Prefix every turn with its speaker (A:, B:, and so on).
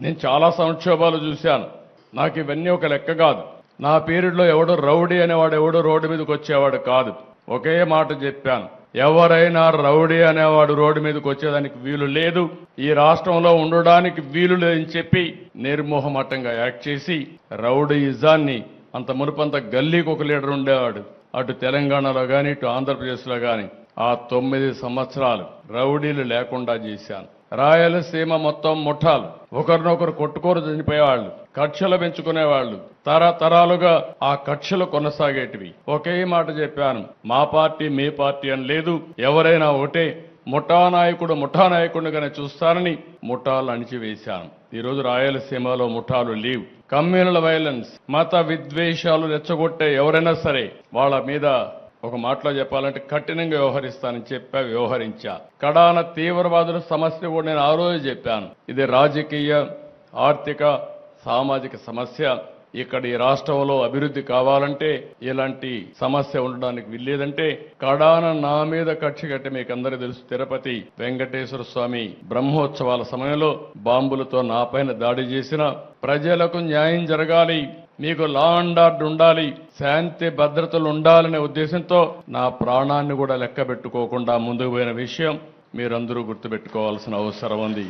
A: నేను చాలా సంక్షోభాలు చూశాను. నాకు ఇవన్నీ ఒక లెక్క కాదు. నా పీరియడ్లో ఎవడు రౌడీ అనేవాడు ఎవడు రోడ్డు మీదకి వచ్చేవాడు కాదు. ఒకే మాట చెప్పాను. ఎవరైనా రౌడీ అనేవాడు రోడ్డు మీదకి వచ్చేదానికి వీలు లేదు. ఈ రాష్ట్రంలో ఉండడానికి వీలు లేదని చెప్పి నిర్మోహమట్టంగా యాక్ట్ చేసి రౌడీయిజాన్ని అంత మునుపంత గల్లీకి ఒక లీడర్ ఉండేవాడు. అటు తెలంగాణలో కానీ ఇటు ఆంధ్రప్రదేశ్లో కానీ ఆ తొమ్మిది సంవత్సరాలు రౌడీలు లేకుండా చేశాను. రాయలసీమ మొత్తం ముఠాలు. ఒకరినొకరు కొట్టుకోరు చనిపోయేవాళ్ళు కక్షలు పెంచుకునేవాళ్ళు. తరతరాలుగా ఆ కక్షలు కొనసాగేటివి. ఒకే మాట చెప్పాను మా పార్టీ మీ పార్టీ అని లేదు. ఎవరైనా ఒకటే ముఠా నాయకుడు ముఠా నాయకుడిగానే చూస్తారని ముఠాలు అణిచివేశాను. ఈరోజు రాయలసీమలో ముఠాలు లేవు. కమ్యూనల్ వైలెన్స్ మత విద్వేషాలు రెచ్చగొట్టే ఎవరైనా సరే వాళ్ళ మీద ఒక మాటలో చెప్పాలంటే కఠినంగా వ్యవహరిస్తానని చెప్పా వ్యవహరించా. కడాన తీవ్రవాదుల సమస్య కూడా నేను ఆ రోజు చెప్పాను. ఇది రాజకీయ ఆర్థిక సామాజిక సమస్య. ఇక్కడ ఈ రాష్ట్రంలో అభివృద్ధి కావాలంటే ఇలాంటి సమస్య ఉండడానికి వీల్లేదంటే కడాన నా మీద కక్ష కట్టి మీకు అందరికీ తెలుసు తిరుపతి వెంకటేశ్వర స్వామి బ్రహ్మోత్సవాల సమయంలో బాంబులతో నా పైన దాడి చేసిన ప్రజలకు న్యాయం జరగాలి. మీకు లా అండ్ ఆర్డర్ ఉండాలి శాంతి భద్రతలు ఉండాలనే ఉద్దేశంతో నా ప్రాణాన్ని కూడా లెక్క పెట్టుకోకుండా ముందుకు పోయిన విషయం మీరందరూ గుర్తుపెట్టుకోవాల్సిన అవసరం ఉంది.